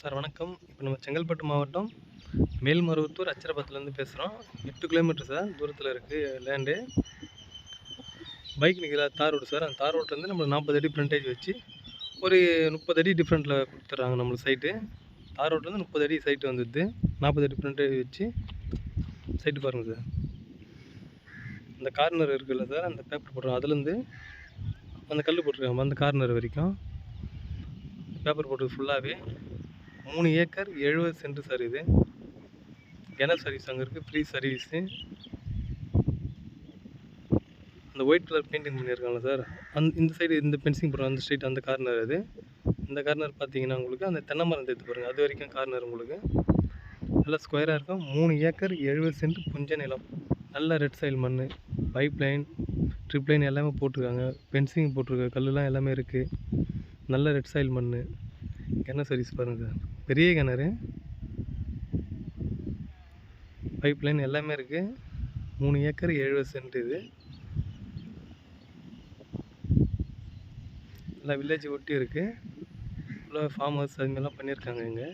Sir வணக்கம். இப்போ நம்ம செங்கல்பட்டு மாவட்டம் மேல்மருவத்தூர் அச்சரபாத்துலேருந்து பேசுகிறோம் எட்டு கிலோமீட்டர் சார் தூரத்தில் இருக்குது லேண்டு பைக் நிற்கிற தார் ரோடு சார். அந்த தார் ரோட்லேருந்து நம்மளுக்கு நாற்பது அடி ஃப்ரண்டேஜ் வச்சு ஒரு முப்பது அடி டிஃப்ரெண்ட்டில் கொடுத்துட்றாங்க நம்மளுக்கு சைட்டு தார் ரோட்லேருந்து முப்பது அடி சைட்டு வந்துடுது. நாற்பது அடி ஃப்ரண்டேஜ் வச்சு சைட்டு பாருங்கள் சார். அந்த கார்னர் இருக்குல்ல சார் அந்த பேப்பர் போடுறோம். அதுலேருந்து அந்த கல் போட்டிருக்காங்க அந்த கார்னர் வரைக்கும். பேப்பர் போட்டு ஃபுல்லாகவே மூணு ஏக்கர் எழுபது சென்ட் சார் இது. கிணறு சர்வீஸ் அங்கே இருக்குது ஃப்ரீ சர்வீஸு அந்த ஒயிட் கலர் பெயிண்டிங் பண்ணியிருக்காங்க சார். அந் இந்த சைடு இந்த பென்சிங் போடுற அந்த ஸ்ட்ரீட் அந்த கார்னர் அது. இந்த கார்னர் பார்த்தீங்கன்னா உங்களுக்கு அந்த தென்னை மரம் எடுத்து பாருங்கள் அது வரைக்கும் கார்னர் உங்களுக்கு. நல்லா ஸ்கொயராக இருக்கும். மூணு ஏக்கர் எழுபது சென்ட் புஞ்ச நிலம். நல்ல ரெட் சைல் மண் பைப் லைன் ட்ரிப் லைன் எல்லாமே போட்டிருக்காங்க. பென்சிங் போட்டிருக்க கல்லுலாம் எல்லாமே இருக்குது நல்ல ரெட் சைல் மண் கிணறு சர்வீஸ் பாருங்கள் சார் பெரிய கிணறு பைப் லைன் எல்லாமே இருக்குது மூணு ஏக்கர் எழுபது சென்ட் இது. எல்லாம் வில்லேஜ் ஒட்டி இருக்குது ஃபுல்லாக ஃபார்ம் ஹவுஸ் அதுமாதிரிலாம் பண்ணியிருக்காங்க இங்கே.